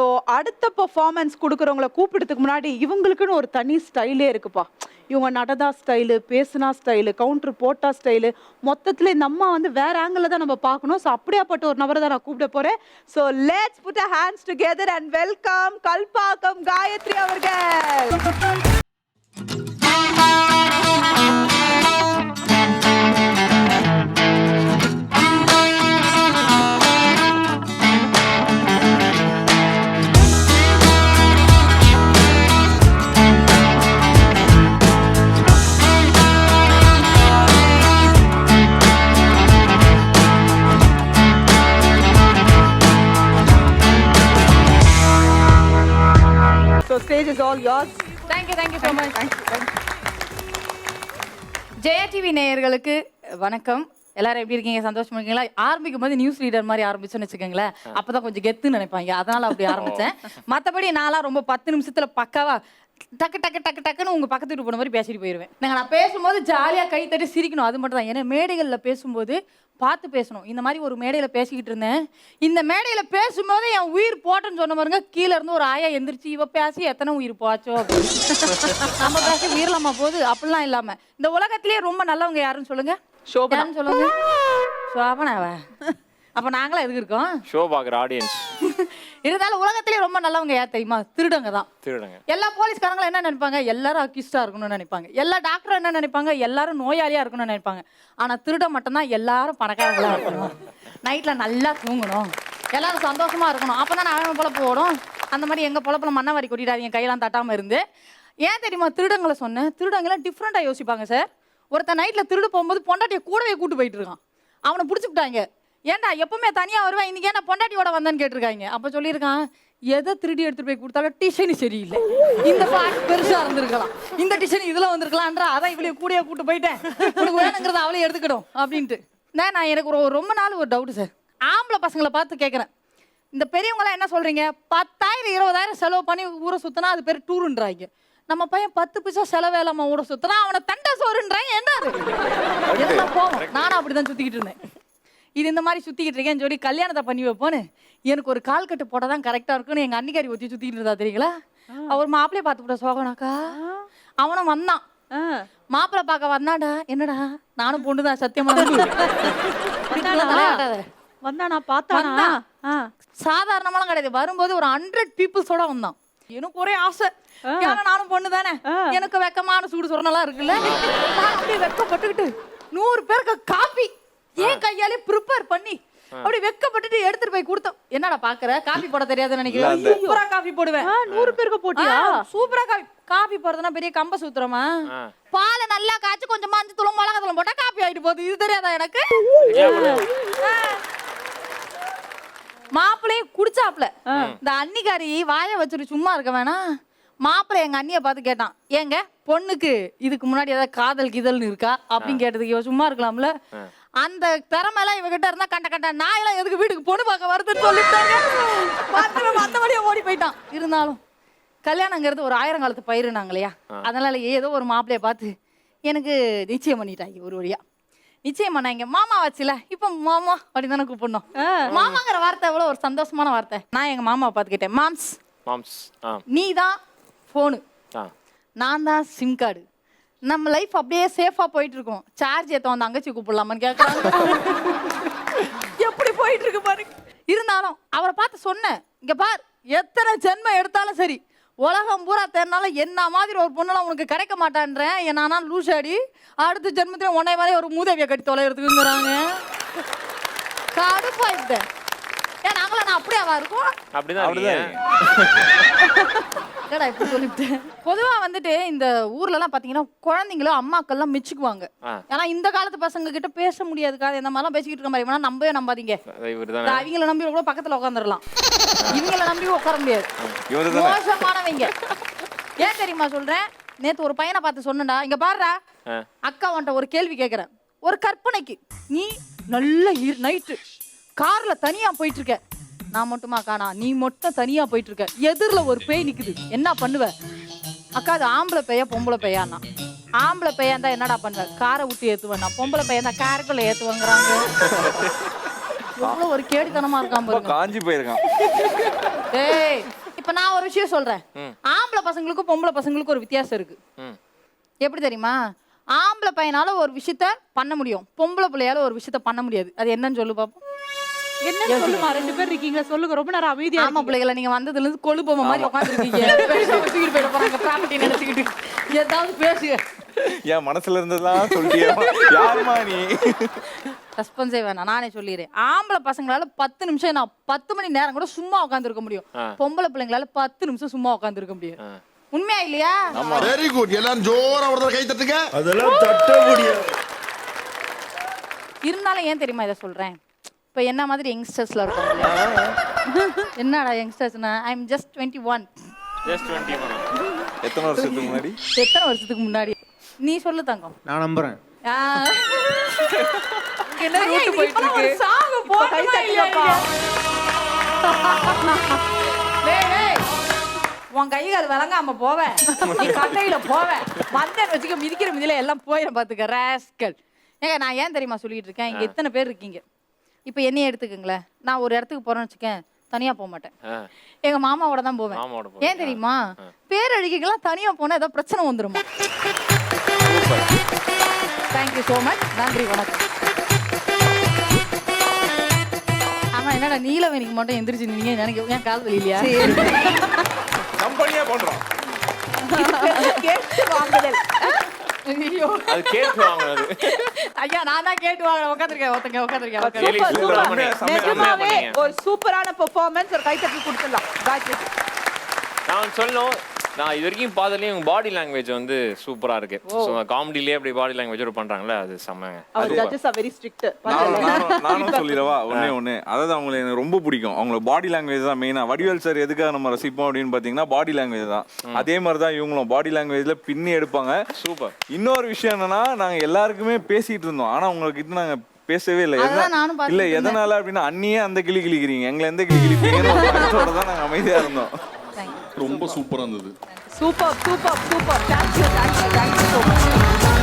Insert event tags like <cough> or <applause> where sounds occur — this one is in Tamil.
ஸோ அடுத்த பர்ஃபார்மன்ஸ் கொடுக்குறவங்கள கூப்பிடுறதுக்கு முன்னாடி இவங்களுக்குன்னு ஒரு தனி ஸ்டைலே இருக்குப்பா. இவங்க நடதா ஸ்டைலு பேசுனா ஸ்டைலு கவுண்டர் போட்டா ஸ்டைலு மொத்தத்தில் இந்த அம்மா வந்து வேற ஆங்கிளில் தான் நம்ம பார்க்கணும். ஸோ அப்படியாப்பட்ட ஒரு நபரை தான் நான் கூப்பிட போகிறேன் so let's put a hands together and welcome Kalpakkam Gayathri அவர்கள். Is all yours. Thank you thank you so much Jaya TV நேயர்களுக்கு வணக்கம். எல்லாரும் எப்படி இருக்கீங்க? சந்தோஷமா இருக்கீங்களா? ஆரம்பிக்கும் போது நியூஸ் ரீடர் மாதிரி ஆரம்பிச்சோன்னு வச்சுக்கோங்களேன். அப்பதான் கொஞ்சம் கெத்துன்னு நினைப்பாங்க. அதனால அப்படி ஆரம்பிச்சேன். மத்தபடி நான்லாம் ரொம்ப பத்து நிமிஷத்துல பக்காவா டக்கு டக்கு டக்கு டக்குன்னு உங்க பக்கத்து வீட்டு போன மாதிரி பேசிட்டு போயிருவேன். நாங்க நான் பேசும்போது ஜாலியா கை தட்டி சிரிக்கணும் அது மட்டும் தான் ஏன்னா மேடைகள்ல பேசும்போது பார்த்து பேசணும். இந்த மாதிரி ஒரு மேடையில பேசிக்கிட்டு இருந்தேன். இந்த மேடையில பேசும்போது என் உயிர் போட்டேன்னு சொன்ன பாருங்க கீழ இருந்து ஒரு ஆயா எந்திரிச்சு இவ பேசி எத்தனை உயிர் போச்சோ. நம்ம பேசி உயிரலாமா போகுது? அப்படிலாம் இல்லாம. இந்த உலகத்திலேயே ரொம்ப நல்லவங்க யாருன்னு சொல்லுங்க? சோபனா. யாருன்னு சொல்லுங்க? சோபனாவ? அப்ப நாங்களா எதுக்கு இருக்கோம்? ஷோ பார்க்குற ஆடியன்ஸ் <laughs> இருந்தாலும் உலகத்திலேயே ரொம்ப நல்லவங்க யார் தெரியுமா? திருடங்க தான். திருடுங்க. எல்லா போலீஸ்காரங்களும் என்ன நினைப்பாங்க? எல்லாரும் அக்கிஸ்டா இருக்கணும்னு நினைப்பாங்க. எல்லா டாக்டரும் என்ன நினைப்பாங்க? எல்லாரும் நோயாளியா இருக்கணும்னு நினைப்பாங்க. ஆனா திருட மட்டும்தான் எல்லாரும் பணக்காரங்களா இருக்கணும். நைட்ல நல்லா தூங்கணும். எல்லாரும் சந்தோஷமா இருக்கணும். அப்பதான் அவன் பொழப்பு ஓடும். அந்த மாதிரி எங்க பொழப்புல மண்ணவாரி கொட்டிடாதீங்க. கையெல்லாம் தட்டாம இருந்து. ஏன் தெரியுமா? திருடங்களை சொன்னேன். திருடங்களாம் டிஃப்ரெண்டா யோசிப்பாங்க சார் ஒருத்தன் நைட்ல திருடு போகும்போது பொண்டாட்டியை கூடவே கூட்டு போயிட்டு இருக்கான். அவனை பிடிச்சிக்கிட்டாங்க ஏன்டா எப்பவுமே தனியா வருவேன். இன்னைக்கு என்ன பொண்டாட்டியோட வந்தேன்னு கேட்டிருக்காங்க. அப்ப சொல்லியிருக்கான் எதை திருடி எடுத்துட்டு போய் கொடுத்தாலும் டிசைன் சரியில்லை. இந்த பாட்டு பெருசா இருந்திருக்கலாம். இந்த டிசைன் இதுல வந்திருக்கலாம்ன்றா அதான் இவளைய கூடயே கூட்டு போயிட்டேன். உனக்கு வேணுங்கிறத அவளே எடுத்துக்கிடும் அப்படின்ட்டு. நான் நான் எனக்கு ஒரு ரொம்ப நாள் ஒரு டவுட் சார் ஆம்பளை பசங்களை பார்த்து கேட்குறேன் இந்த பெரியவங்களாம் என்ன சொல்றீங்க? பத்தாயிரம் இருபதாயிரம் செலவு பண்ணி ஊரை சுத்தினா அது பேர் டூருன்றாங்க. நம்ம பையன் பத்து பைசா செலவு இல்லாம ஊரை சுத்தினா அவனை தண்டை சோறுன்றாங்க. என்ன போவோம் நானும் அப்படிதான் சுத்திக்கிட்டு இருந்தேன். இது இந்த மாதிரி சுத்திக்கிட்டு இருக்கேன்னு சொல்லி கல்யாணத்தை பண்ணி வைப்போன்னு எனக்கு ஒரு கால் கட்டு போட்டால் தான் கரெக்டாக இருக்கும்னு எங்கள் அன்னிக்காரி ஒத்தி சுத்திக்கிட்டு இருந்தா தெரியுங்களா? அவர் மாப்பிள்ளைய பார்த்து விட சோகனாக்கா? அவனும் வந்தான். மாப்பிள்ளை பார்க்க வந்தாடா? என்னடா? நானும் சத்தியமா நம்பு. இப்படிலாம் தலையாட்டாத. வந்தானா? பார்த்தானா. சாதாரணமாலாம் கிடையாது. வரும்போது ஒரு ஹண்ட்ரட் பீப்புள்ஸோட வந்தான். எனக்கு ஒரே ஆசை. ஏன்னா நானும் பொண்ணு தானே எனக்கு வெக்கமான சூடு சுரணெல்லாம் இருக்குல்ல. நான் அப்படியே வெக்கப்பட்டுக்கிட்டு நூறு பேருக்கு காப்பி ஏன் கையாலே ப்ரிப்பேர் பண்ணி அப்படி வெக்கப்பட்டுட்டு எடுத்துட்டு போய் கொடுத்தோம். என்னடா பாக்குற காபி போட தெரியாதுன்னு நினைக்கிறேன் சூப்பரா காபி போடுவேன். நூறு பேருக்கு போட்டியா? சூப்பரா காபி காபி போடுறதுனா பெரிய கம்ப சூத்திரமா. பாலை நல்லா காய்ச்சி கொஞ்சம் மஞ்சள் தூளும் மிளகா தூளும் போட்டா காப்பி ஆயிட்டு போகுது. இது தெரியாதா எனக்கு? மாப்பிள்ளையும் குடிச்சாப்ல இந்த அன்னிக்காரி வாய வச்சுட்டு சும்மா இருக்க வேணாம் மாப்பிள்ளை எங்க அண்ணிய பார்த்து கேட்டான். ஏங்க பொண்ணுக்கு இதுக்கு முன்னாடி ஏதாவது காதல் கிதல்னு இருக்கா? அப்படின்னு கேட்டதுக்கு சும்மா இருக்கலாம்ல. அந்த திறமை எல்லாம் இவகிட்ட இருந்தா கண்ட கண்ட நாயெல்லாம் எதுக்கு வீட்டுக்கு பொண்ணு பார்க்க வருதுன்னு சொல்லிட்டாங்க. பார்த்து மத்தபடியே ஓடி போயிட்டான். இருந்தாலும் கல்யாணங்கிறது ஒரு ஆயிரம் காலத்து பயிருனாங்க இல்லையா அதனால ஏதோ ஒரு மாப்பிள்ளைய பார்த்து எனக்கு நிச்சயம் பண்ணிட்டாங்க ஒரு வழியா. நிச்சயம் பண்ணாங்க. மாமா வச்சுல. இப்போ மாமா அப்படின்னு தானே கூப்பிடணும் மாமாங்கிற வார்த்தை எவ்வளோ ஒரு சந்தோஷமான வார்த்தை. நான் எங்க மாமாவை பார்த்து கேட்டேன் மாம்ஸ் மாம்ஸ் ஆ. நீ தான் ஃபோனு நான் தான் சிம் கார்டு நம்ம லைஃப் அப்படியே சேஃபா போயிட்டு இருக்கோம் சார்ஜ் ஏத்த வந்து அங்கச்சி கூப்பிடலாமான்னு கேட்கறாங்க <laughs> எப்படி போயிட்டு இருக்கு பாருங்க இருந்தாலும் அவரை பார்த்து சொன்னேன். இங்க பார் எத்தனை ஜென்மம் எடுத்தாலும் சரி உலகம் பூரா தேர்னாலும் என்ன மாதிரி ஒரு பொண்ணுலாம் உனக்கு கிடைக்க மாட்டான்றேன். ஏன்னா நான் லூசாடி அடுத்த ஜென்மத்திலே உன்னை மாதிரி ஒரு மூதேவியை கட்டி தொலைகிறதுக்குங்கிறாங்க கடுப்பாயிட்டேன் ஏன் நாங்களும் நான் அப்படியாவா இருக்கும்? அப்படிதான். என்னடா இப்படி சொல்லிவிட்டேன் பொதுவா வந்துட்டு இந்த ஊர்ல எல்லாம் பாத்தீங்கன்னா குழந்தைங்களும் அம்மாக்கள்லாம் மெச்சுக்குவாங்க. ஆ. ஏன்னா இந்த காலத்து பசங்க கிட்ட பேச முடியாதுக்கா இந்த மாதிரிலாம் பேசிக்கிட்டு இருக்க மாதிரி. வேணா நம்பவே நம்பாதீங்க. அவங்கள நம்பி கூட பக்கத்துல உட்காந்துடலாம் இவங்கள நம்பி உட்கார முடியாது. மோசமானவங்க. ஏன் தெரியுமா சொல்றேன்? நேத்து ஒரு பையனை பார்த்து சொன்னேன்டா. இங்க பாருடா. அக்கா உன்ட்ட ஒரு கேள்வி கேட்கறேன் ஒரு கற்பனைக்கு. நீ நல்ல நைட்டு. கார்ல தனியா போயிட்டு இருக்க. நான் மட்டுமா காணா? நீ மட்டும் தனியா போயிட்டு இருக்க எதிரில் ஒரு பேய் நிக்குது. என்ன பண்ணுவ? அக்கா அது ஆம்பளை பேயா பொம்பளை பேயான்னா ஆம்பளை பையன் இருந்தா என்னடா பண்ணுவ காரை விட்டு ஏத்துவேன் பொம்பளை பையன் தான் காருக்குள்ள ஏத்துவங்கிறாங்க. எவ்வளவு ஒரு கேடுத்தனமா இருக்கான் பாருங்க. காஞ்சி போயிருக்கான். ஏய் இப்ப நான் ஒரு விஷயம் சொல்றேன். ஆம்பளை பசங்களுக்கும் பொம்பளை பசங்களுக்கும் ஒரு வித்தியாசம் இருக்கு. எப்படி தெரியுமா? ஆம்பளை பையனால ஒரு விஷயத்த பண்ண முடியும். பொம்பளை பிள்ளையால ஒரு விஷயத்த பண்ண முடியாது. அது என்னன்னு சொல்லு பாப்போம். என்ன சொல்லுமா? ரெண்டு பேர் இருக்கீங்க. சொல்லுங்க. ரொம்ப நேரம் அமைதியா ஆமா. பிள்ளைகளை நீங்க வந்ததுல இருந்து கொழுப்பம மாதிரி உட்காந்துருக்கீங்க <laughs> தூக்கிட்டு போயிட போறாங்க. ப்ராப்பர்ட்டி நினைச்சுக்கிட்டு. ஏதாவது பேசுங்க என் மனசுல இருந்ததெல்லாம் சொல்லிட்டியா. யாருமா நீ? சஸ்பென்ஸே வேணாம். நானே சொல்லிடுறேன். ஆம்பளை பசங்களால பத்து நிமிஷம் நான் பத்து மணி நேரம் கூட சும்மா உட்காந்துருக்க முடியும். பொம்பளை பிள்ளைங்களால பத்து நிமிஷம் சும்மா உட்காந்துருக்க முடியும். உண்மையா இல்லையா? வெரி குட் எல்லாரும் ஜோரா ஒரு கை தட்டுங்க. அதெல்லாம் தட்ட முடியாது இருந்தாலும் ஏன் தெரியுமா இதை சொல்றேன்? இப்ப என்ன மாதிரி யங்ஸ்டர்ஸ்ல இருக்கோம்? <laughs> என்னடா யங்ஸ்டர்ஸ்னா I am just twenty one எத்தனை வருஷத்துக்கு முன்னாடி? எத்தனை வருஷத்துக்கு முன்னாடி? நீ சொல்லு தங்கம். நான் நம்புறேன். என்ன போயிட்டு இருக்கு? உன் கை கால் விளங்காம போவேன் நீ கட்டையில போவேன் வந்தேன்னு வச்சுக்க மிதிக்கிற மிதியில எல்லாம் போயிடும் பாத்துக்க ராஸ்கல் ஏங்க நான் ஏன் தெரியுமா சொல்லிட்டு இருக்கேன்? இங்க எத்தனை பேர் இருக்கீங்க? இப்போ என்னையே எடுத்துக்கங்களேன் நான் ஒரு இடத்துக்கு போறேன்னு வச்சுக்கேன் தனியா போக மாட்டேன். எங்க மாமாவோட தான் போவேன். மாமாவோட போவீங்க. ஏன் தெரியுமா? பேரழிக்கைகெல்லாம் தனியா போனா ஏதோ பிரச்சனை வந்துருமா? தேங்க்யூ ஸோ மச் நன்றி வணக்கம். ஆமா என்னடா நீலவேணிக்கு மட்டும் எந்திரிச்சு நீங்க நினைக்க ஏன் கால் வலி இல்லையா கம்பெனியா பண்றோம் கேட்டு வாங்குதல். ஐயோ. அது கேட்டு வாங்கினது ஐயா நான் தான் கேட்டு வாங்க உட்காந்துருக்கேன் ஒருத்தங்க உட்காந்துருக்கேன். ஒரு சூப்பரான பெர்ஃபார்மன்ஸ் ஒரு கைத்தட்டி கொடுத்துடலாம். நான் சொல்லணும். நான் இது வரைக்கும் பார்த்ததுலயும் உங்க பாடி லாங்குவேஜ் வந்து சூப்பரா இருக்கு. ஸோ காமெடிலேயே அப்படி பாடி லாங்குவேஜ் பண்றாங்களே அது செம்மங்க. அவர் ஜட்ஜஸ் ஆர் வெரி ஸ்ட்ரிக்ட் நானும் நானும் நானும் சொல்லிடவா? ஒண்ணே ஒண்ணு. அதாவது அவங்களை எனக்கு ரொம்ப பிடிக்கும். அவங்களோட பாடி லாங்குவேஜ் தான் மெயினா வடிவேல் சார் எதுக்காக நம்ம ரசிப்போம் அப்படின்னு பாத்தீங்கன்னா பாடி லாங்குவேஜ் தான். அதே மாதிரி தான் இவங்களும் பாடி லாங்குவேஜ்ல பின்னி எடுப்பாங்க. சூப்பர். இன்னொரு விஷயம் என்னன்னா நாங்க எல்லாருக்குமே பேசிட்டு இருந்தோம். ஆனா உங்களுக்கு நாங்க பேசவே இல்லை. இல்ல. எதனால அப்படின்னா அண்ணியே அந்த கிளி கிளிக்கிறீங்க. எங்களை எந்த கிளி கிளிப்பீங்கன்னு ஒரு தான் நாங்க அமைதியா இருந்தோம். ரொம்ப சூப்பரா இருந்தது. Super super super thank you thank you thank you so much